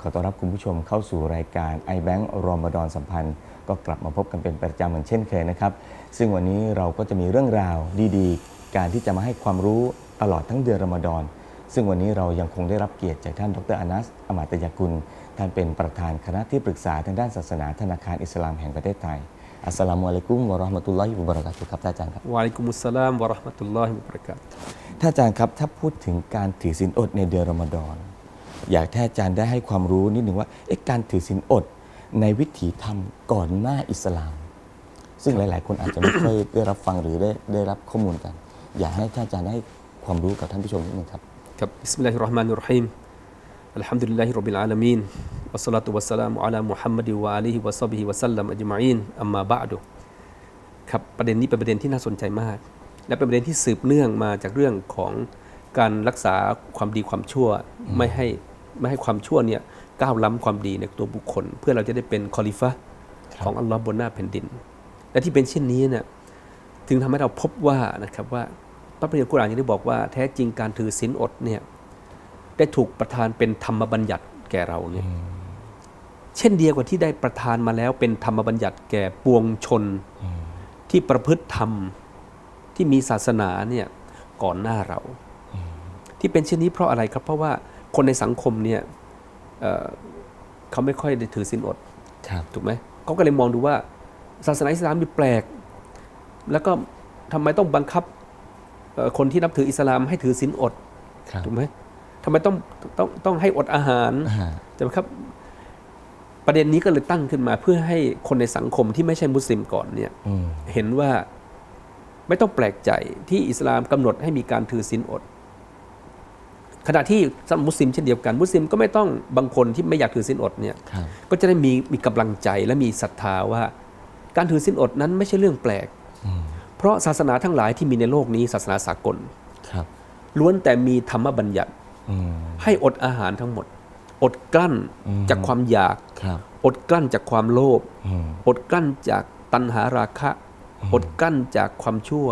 เราะฮีมอัลฮัมดุลิลลาฮิร็อบบิลอาลามีนวะบิฮินัสตะอีนวะลาฮาวละวะลากุวะตะอิลลาบิลลาฮิลอะลียอะซีมอัสสลามุอะลัยกุมวะเราะห์มะตุลลอฮิวะบะเราะกาตุฮ์ขอต้อนรับคุณผู้ชมเข้าสู่รายการ i Bank รอมฎอนสัมพันธ์ ก็กลับมาพบกันเป็นประจำเหมือนเช่นเคยนะครับ ซึ่งวันนี้เราก็จะมีเรื่องราวดีๆ การที่จะมาให้ความรู้ตลอดทั้งเดือนรอมฎอน ซึ่งวันนี้เรายังคงได้รับเกียรติจากท่านดรอานัสอมาตยกุล ท่านเป็นประธานคณะที่ปรึกษาทางด้านศาสนาธนาคารอิสลามแห่งประเทศไทย อัสสลามุอะลัยกุมวะเราะห์มะตุลลอฮิวะบะเราะกาตุฮ์ครับท่านอาจารย์ครับวะอะลัยกุมุสสลามวะเราะห์มะตุลลอฮิวะบะเราะกาตุฮ์ท่านอาจารย์ครับถ้าพูดถึงการถือศีลอดในเดือนรอมฎอน อยากให้อาจารย์ได้ให้ความรู้นิดหนึ่งว่าการถือศีลอดในวิถีธรรมก่อนหน้าอิสลาม ซึ่งหลาย ๆ คนอาจจะไม่ค่อยได้รับฟังหรือได้ได้รับข้อมูลกัน อยากให้ท่านอาจารย์ได้ความรู้กับท่านผู้ชมนิดหนึ่งครับครับบิสมิลลาฮิรเราะห์มานิรเราะฮีมอัลฮัมดุลิลลาฮิร็อบบิลอาลามีนวัสสลาตุวัสสลามุอะลามุฮัมมัดวะอาลีฮิวะซอบฮิวะซัลลัมอัจมาอีนอัมมาบะอ์ดุครับประเด็นนี้เป็นประเด็นที่น่าสนใจมาก และเป็นประเด็นที่สืบเนื่องมาจากเรื่องของการรักษาความดีความชั่วไม่ให้ ไม่ให้ความชั่วเนี่ยก้าวล้ำความดีในตัวบุคคล เพื่อเราจะได้เป็นคอลิฟะห์ของอัลลอฮ์บนหน้าแผ่นดิน และที่เป็นเช่นนี้เนี่ยถึงทำให้เราพบว่านะครับว่าพระประเดกุรอานยังได้บอกว่าแท้จริงการถือศีลอดเนี่ยได้ถูกประทานเป็นธรรมบัญญัติแก่เราเนี่ยเช่นเดียวกับที่ได้ประทานมาแล้วเป็นธรรมบัญญัติแก่ปวงชนที่ประพฤติธรรมที่มีศาสนาเนี่ยก่อนหน้าเรา ที่เป็นเช่นนี้เพราะอะไรครับเพราะว่า คนในสังคมเนี่ยเอ่อเขาไม่ค่อยได้ถือศีลอดครับถูกไหมเขาก็เลยมองดูว่าศาสนาอิสลามมีแปลก แล้วก็ทำไมต้องบังคับเอ่อคนที่นับถืออิสลามให้ถือศีลอดครับถูกไหมทำไมต้องต้องต้องให้อดอาหารอ่าใช่ไหมครับ ประเด็นนี้ก็เลยตั้งขึ้นมา เพื่อให้คนในสังคมที่ไม่ใช่มุสลิมก่อนเนี่ยอืมเห็นว่าไม่ต้องแปลกใจที่อิสลามกำหนดให้มีการถือศีลอด ขณะที่สำหรับมุสลิมเช่นเดียวกัน มุสลิมก็ไม่ต้องบางคนที่ไม่อยากถือศีลอดเนี่ยครับก็จะได้มีมีกำลังใจและมีศรัทธาว่า การถือศีลอดนั้นไม่ใช่เรื่องแปลกอืมเพราะศาสนาทั้งหลายที่มีในโลกนี้ศาสนาสากลครับล้วนแต่มีธรรมบัญญัติอืมให้อดอาหารทั้งหมด อดกลั้นอืมจากความอยากครับอดกลั้นจากความโลภอืมอดกลั้นจากตัณหาราคะ อดกลั้นจากความชั่ว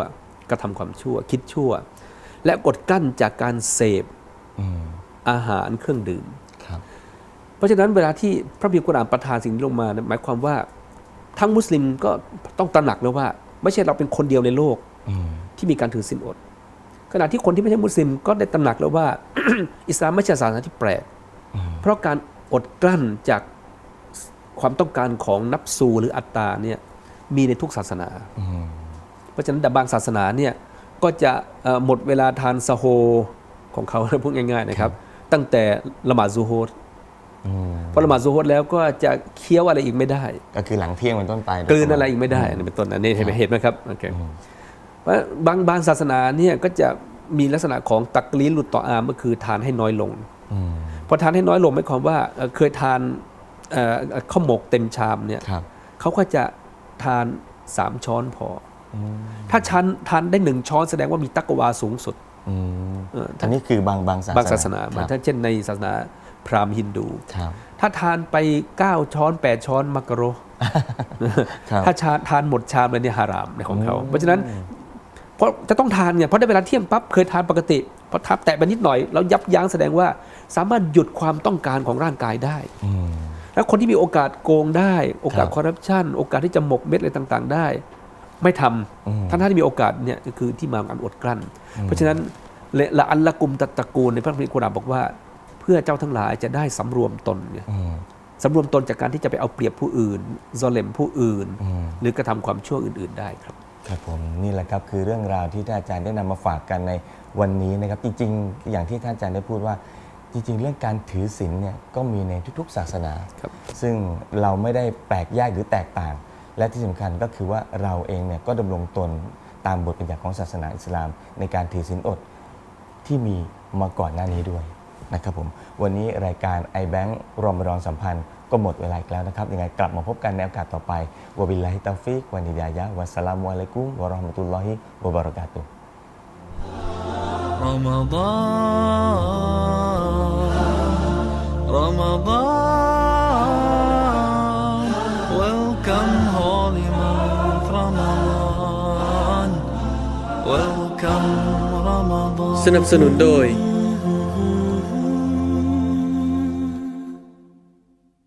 กระทำความชั่ว คิดชั่ว และอดกลั้นจากการเสพ อืมอาหารเครื่องดื่มครับเพราะฉะนั้นเวลาที่พระบิดกุรอานประทานสิ่งนี้ลงมาเนี่ยหมายความว่าทั้งมุสลิมก็ต้องตระหนักแล้วว่า ไม่ใช่เราเป็นคนเดียวในโลกอืมที่มีการถือศีลอด ขณะที่คนที่ไม่ใช่มุสลิมก็ได้ตระหนักแล้วว่า อิสลามไม่ใช่ศาสนาที่แปลกอืมเพราะการอดกลั้นจากความต้องการของนับสูหรืออัตตาเนี่ยมีในทุกศาสนาอืมเพราะฉะนั้นแต่บางศาสนาเนี่ยก็จะเอ่อหมดเวลาทานสะโฮ ของเขาพูดง่ายๆนะครับ ตั้งแต่ละหมาดซูโฮดอืมพอละหมาดซูโฮดแล้วก็จะเคี้ยวอะไรอีกไม่ได้ ก็คือหลังเที่ยงเป็นต้นไปกลืนอะไรอีกไม่ได้อันนี้เป็นต้นอันนี้เห็นไหมเห็นไหมครับโอเคอืมเพราะบางบางศาสนาเนี่ยก็จะมีลักษณะของตักลีนหลุดต่ออามก็คือทานให้น้อยลงอืมพอทานให้น้อยลงหมายความว่าเอ่อเคยทานเอ่อข้าวหมกเต็มชามเนี่ยครับเขาก็จะทานสามช้อนพออืมถ้าชันทานได้หนึ่งช้อนแสดงว่ามีตักวาสูงสุด อืมเอออันนี้คือบางบางศาสนาบางศาสนาครับถ้าเช่นในศาสนาพราหมณ์ฮินดูครับถ้าทานไป 9 ช้อน 8 ช้อนมักกะโรครับถ้าชาทานหมดชามเลยเนี่ยฮารามในของเขาอืมเพราะฉะนั้นเพราะจะต้องทานเนี่ยเพราะได้เวลาเที่ยงปั๊บเคยทานปกติพอทับแตะไปนิดหน่อยแล้วยับยั้งแสดงว่าสามารถหยุดความต้องการของร่างกายได้อืมแล้วคนที่มีโอกาสโกงได้ โอกาสครับคอร์รัปชันโอกาสที่จะหมกเม็ดอะไรต่าง ๆ ได้ ไม่ทอืมำท่านท่านที่มีโอกาสเนี่ยก็คือที่มาของการอดกลั้น เพราะฉะนั้นละละอัลละกุมตัตตะกูลในพระคัมภีร์กุรอานบอกว่า เพื่อเจ้าทั้งหลายจะได้สำรวมตนไงอืมสำรวมตนจากการที่จะไปเอาเปรียบผู้อื่นซอเลมผู้อื่นอืมหรือกระทำความชั่วอื่น ๆ ได้ครับ ครับผมนี่แหละครับคือเรื่องราวที่ท่านอาจารย์ได้นำมาฝากกันในวันนี้นะครับจริง ๆ อย่างที่ท่านอาจารย์ได้พูดว่า จริง ๆ เรื่องการถือศีลเนี่ยก็มีในทุกๆ ศาสนาครับซึ่งเราไม่ได้แปลกแยกหรือแตกต่าง และที่สำคัญก็คือว่าเราเองเนี่ยก็ดำรงตนตามบทบัญญัติของศาสนาอิสลาม ในการถือศีลอดที่มีมาก่อนหน้านี้ด้วยนะครับผมวันนี้รายการ iBank รอมฎอนสัมพันธ์ก็หมดเวลาอีกแล้วนะครับยังไงกลับมาพบกันในโอกาสต่อไปวบิลลาฮิตาฟิกวานิดายะวัสสลามุอะลัยกุมวะราะห์มะตุลลอฮิวะบะเราะกาตุฮ์ Ramadan, สนับสนุนโดย